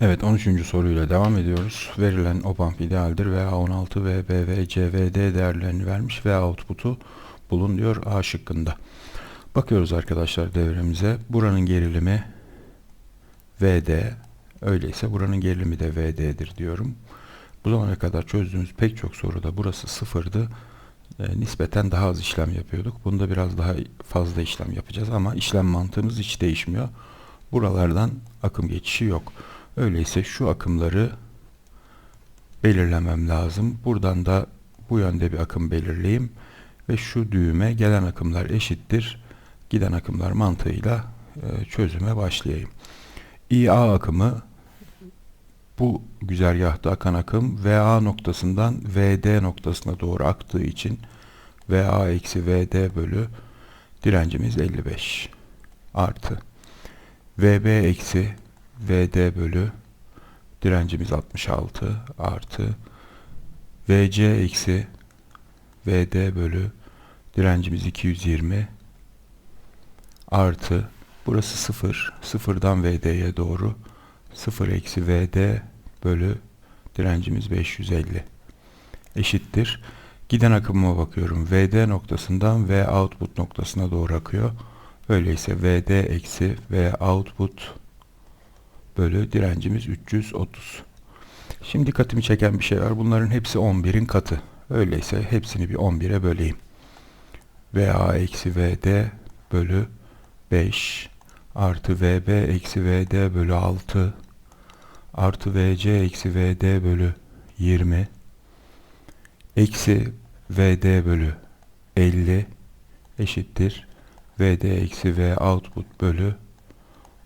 Evet 13. soruyla devam ediyoruz. Verilen op-amp idealdir ve A16 ve B ve C ve D değerlerini vermiş ve output'u bulun diyor A şıkkında. Bakıyoruz arkadaşlar devremize. Buranın gerilimi VD. Öyleyse buranın gerilimi de VD'dir diyorum. Bu zamana kadar çözdüğümüz pek çok soruda burası sıfırdı. E, nispeten daha az işlem yapıyorduk. Bunda biraz daha fazla işlem yapacağız ama işlem mantığımız hiç değişmiyor. Buralardan akım geçişi yok. Öyleyse şu akımları belirlemem lazım. Buradan da bu yönde bir akım belirleyeyim ve şu düğüme gelen akımlar eşittir. Giden akımlar mantığıyla e, çözüme başlayayım. IA akımı bu güzergahta akan akım VA noktasından VD noktasına doğru aktığı için VA eksi VD bölü direncimiz 55 artı VB eksi VD bölü direncimiz 66 artı VC eksi VD bölü direncimiz 220 artı burası 0 sıfırdan VD'ye doğru 0 eksi VD bölü direncimiz 550 eşittir. Giden akımıma bakıyorum. VD noktasından V output noktasına doğru akıyor. Öyleyse VD eksi V output bölü direncimiz 330. Şimdi dikkatimi çeken bir şey var. Bunların hepsi 11'in katı. Öyleyse hepsini bir 11'e böleyim. VA eksi VD bölü 5 artı VB eksi VD bölü 6 artı VC eksi VD bölü 20 eksi VD bölü 50 eşittir VD eksi V output bölü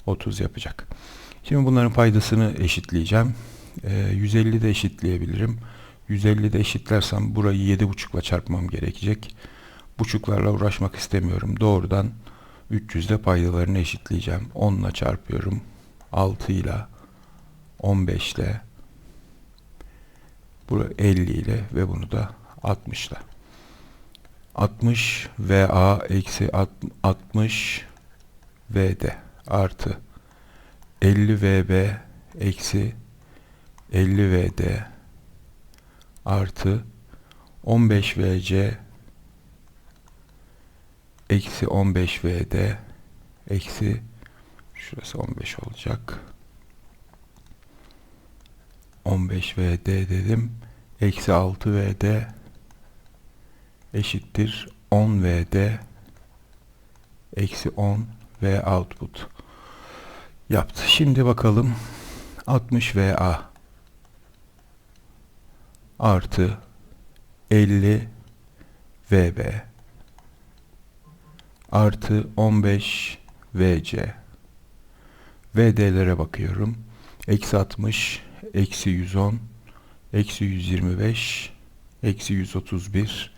30 yapacak. Şimdi bunların paydasını eşitleyeceğim. E, 150 de eşitleyebilirim. 150 de eşitlersem burayı 7,5 ile çarpmam gerekecek. Buçuklarla uğraşmak istemiyorum. Doğrudan 300 ile paydalarını eşitleyeceğim. 10 ile çarpıyorum. 6 ile 15 ile bu 50 ile ve bunu da 60 ile. 60 VA eksi 60 VD artı 50 VB eksi 50 VD artı 15 VC eksi 15 VD eksi şurası 15 olacak. 15 VD dedim. Eksi 6 VD eşittir 10 VD eksi 10 V output yaptı. Şimdi bakalım 60 VA artı 50 VB artı 15 VC VD'lere bakıyorum. Eksi 60, eksi 110, eksi 125, eksi 131,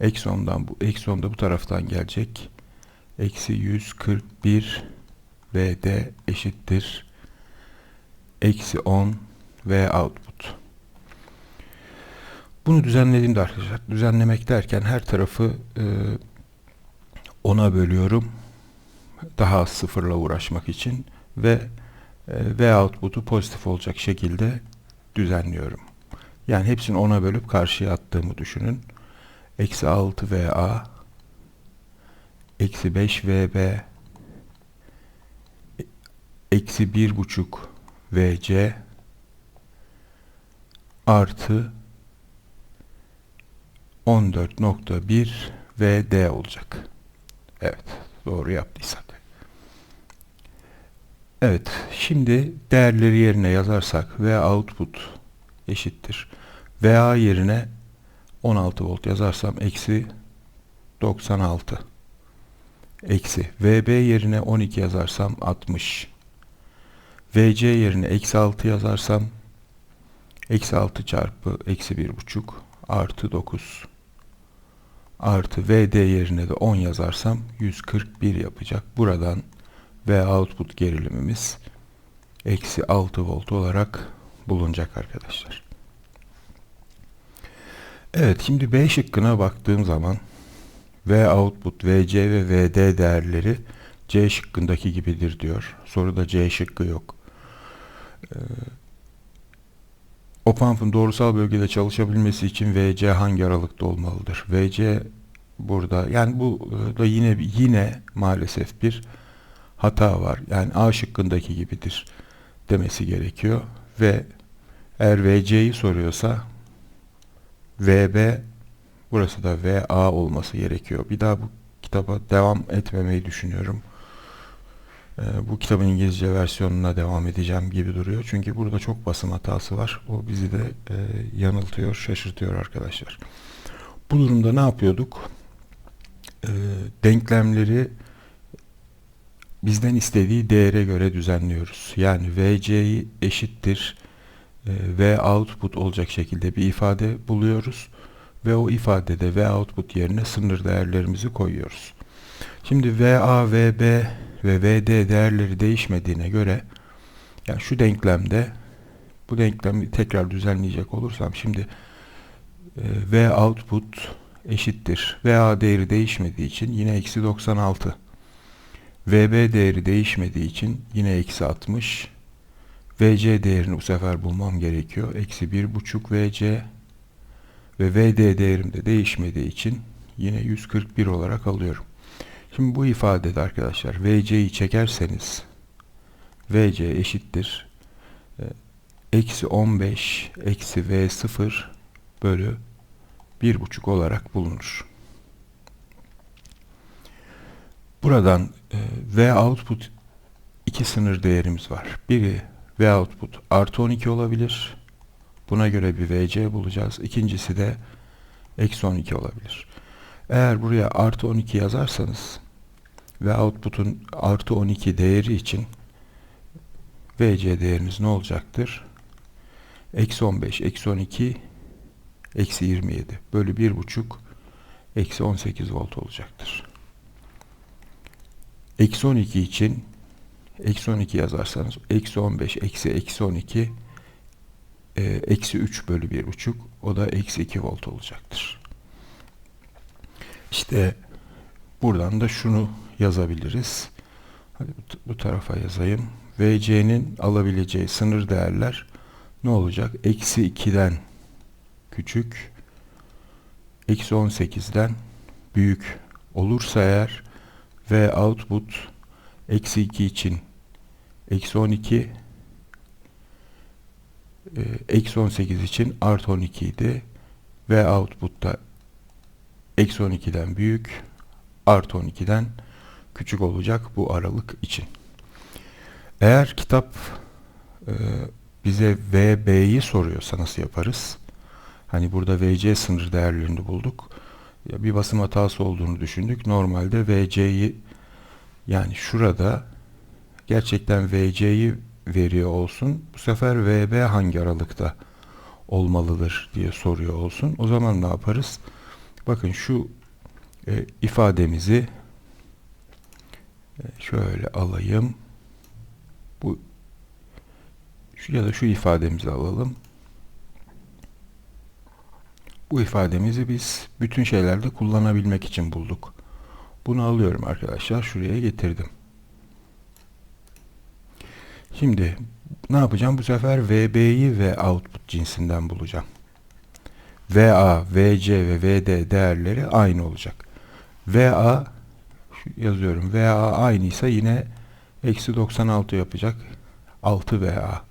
eksi 10'dan bu, eksi 10 da bu taraftan gelecek. Eksi 141 VD eşittir. Eksi 10 V output. Bunu düzenlediğimde arkadaşlar, düzenlemek derken her tarafı e, 10'a bölüyorum. Daha sıfırla uğraşmak için ve e, V output'u pozitif olacak şekilde düzenliyorum. Yani hepsini 10'a bölüp karşıya attığımı düşünün. Eksi 6 VA eksi 5 VB eksi bir buçuk VC artı 14.1 VD olacak. Evet, doğru yaptıysak. Evet, şimdi değerleri yerine yazarsak V output eşittir. VA yerine 16 volt yazarsam eksi 96 eksi VB yerine 12 yazarsam 60 VC yerine eksi 6 yazarsam eksi 6 çarpı eksi 1,5 artı 9 artı VD yerine de 10 yazarsam 141 yapacak. Buradan V output gerilimimiz eksi 6 volt olarak bulunacak arkadaşlar. Evet şimdi B şıkkına baktığım zaman V output, VC ve VD değerleri C şıkkındaki gibidir diyor. Soruda C şıkkı yok. Ee, Op-amp'ın doğrusal bölgede çalışabilmesi için VC hangi aralıkta olmalıdır? VC burada yani bu e, da yine yine maalesef bir hata var. Yani A şıkkındaki gibidir demesi gerekiyor ve eğer VC'yi soruyorsa VB burası da VA olması gerekiyor. Bir daha bu kitaba devam etmemeyi düşünüyorum. Ee, bu kitabın İngilizce versiyonuna devam edeceğim gibi duruyor. Çünkü burada çok basım hatası var. O bizi de e, yanıltıyor, şaşırtıyor arkadaşlar. Bu durumda ne yapıyorduk? E, denklemleri bizden istediği değere göre düzenliyoruz. Yani VC'yi eşittir e, V output olacak şekilde bir ifade buluyoruz ve o ifadede V output yerine sınır değerlerimizi koyuyoruz. Şimdi VA, VB ve VD değerleri değişmediğine göre yani şu denklemde bu denklemi tekrar düzenleyecek olursam şimdi e, V output eşittir. VA değeri değişmediği için yine eksi 96. VB değeri değişmediği için yine eksi 60. VC değerini bu sefer bulmam gerekiyor. Eksi 1.5 VC ve VD değerim de değişmediği için yine 141 olarak alıyorum. Şimdi bu ifadede arkadaşlar VC'yi çekerseniz VC eşittir e, eksi 15 eksi V0 bölü 1,5 olarak bulunur. Buradan e, V output iki sınır değerimiz var. Biri V output artı 12 olabilir. Buna göre bir VC bulacağız. İkincisi de eksi 12 olabilir. Eğer buraya artı 12 yazarsanız ve output'un artı 12 değeri için VC değeriniz ne olacaktır? Eksi 15, eksi 12, eksi 27 bölü 1,5 eksi 18 volt olacaktır. Eksi 12 için eksi 12 yazarsanız eksi 15 eksi eksi 12 e, eksi 3 bölü 1,5 o da eksi 2 volt olacaktır. İşte buradan da şunu yazabiliriz. Hadi bu, bu tarafa yazayım. VC'nin alabileceği sınır değerler ne olacak? Eksi 2'den küçük, eksi 18'den büyük olursa eğer ve output eksi 2 için eksi 12 e, eksi 18 için artı 12 idi ve output'ta eksi 12'den büyük artı 12'den küçük olacak bu aralık için. Eğer kitap e, bize VB'yi soruyorsa nasıl yaparız? Hani burada VC sınır değerlerini bulduk. Ya bir basım hatası olduğunu düşündük. Normalde VC'yi yani şurada gerçekten VC'yi veriyor olsun. Bu sefer VB hangi aralıkta olmalıdır diye soruyor olsun. O zaman ne yaparız? Bakın şu e, ifademizi şöyle alayım. Bu şu ya da şu ifademizi alalım. Bu ifademizi biz bütün şeylerde kullanabilmek için bulduk. Bunu alıyorum arkadaşlar. Şuraya getirdim. Şimdi ne yapacağım? Bu sefer VB'yi ve output cinsinden bulacağım. VA, VC ve VD değerleri aynı olacak. VA yazıyorum. VA aynıysa yine eksi 96 yapacak. 6 VA.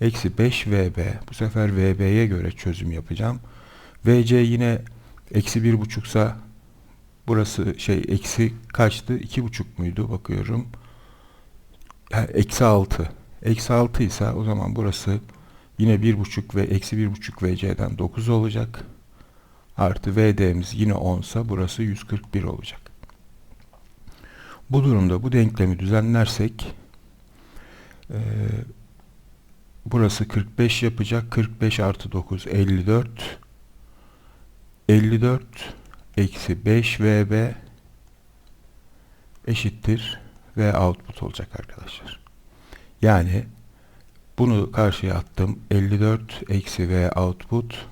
Eksi 5 VB. Bu sefer VB'ye göre çözüm yapacağım. VC yine eksi bir buçuksa burası şey eksi kaçtı? iki buçuk muydu? Bakıyorum. Eksi altı. Eksi altı ise o zaman burası yine bir buçuk ve eksi bir buçuk VC'den 9 olacak. Artı VD'miz yine 10 ise burası 141 olacak. Bu durumda bu denklemi düzenlersek e, burası 45 yapacak. 45 artı 9 54 54 eksi 5 VB eşittir ve output olacak arkadaşlar. Yani bunu karşıya attım. 54 eksi V output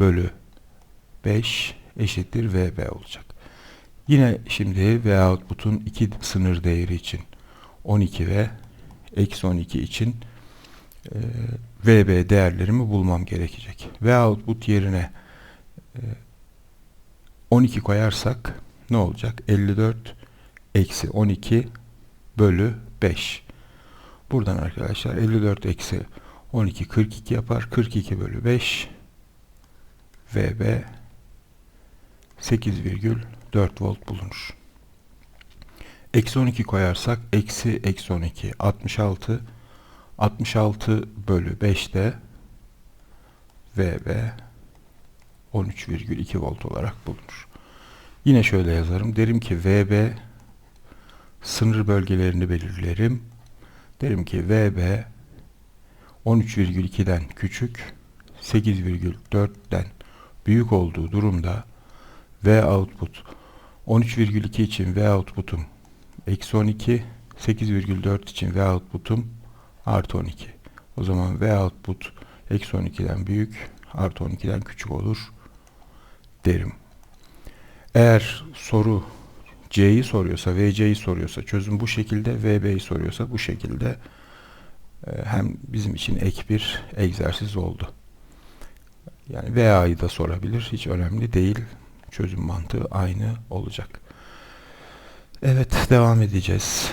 bölü 5 eşittir VB olacak. Yine şimdi V output'un iki sınır değeri için 12 ve eksi 12 için e, VB değerlerimi bulmam gerekecek. Ve output yerine e, 12 koyarsak ne olacak? 54 eksi 12 bölü 5. Buradan arkadaşlar 54 eksi 12 42 yapar. 42 bölü 5 VB 8,4 volt bulunur. Eksi 12 koyarsak eksi eksi 12 66 66 bölü 5 de VB 13,2 volt olarak bulunur. Yine şöyle yazarım. Derim ki VB sınır bölgelerini belirlerim. Derim ki VB 13,2'den küçük 8,4'ten büyük olduğu durumda V output 13,2 için V output'um eksi 12 8,4 için V output'um artı 12. O zaman V output eksi 12'den büyük artı 12'den küçük olur derim. Eğer soru C'yi soruyorsa, VC'yi soruyorsa, çözüm bu şekilde, VB'yi soruyorsa bu şekilde e, hem bizim için ek bir egzersiz oldu. Yani VA'yı da sorabilir. Hiç önemli değil. Çözüm mantığı aynı olacak. Evet, devam edeceğiz.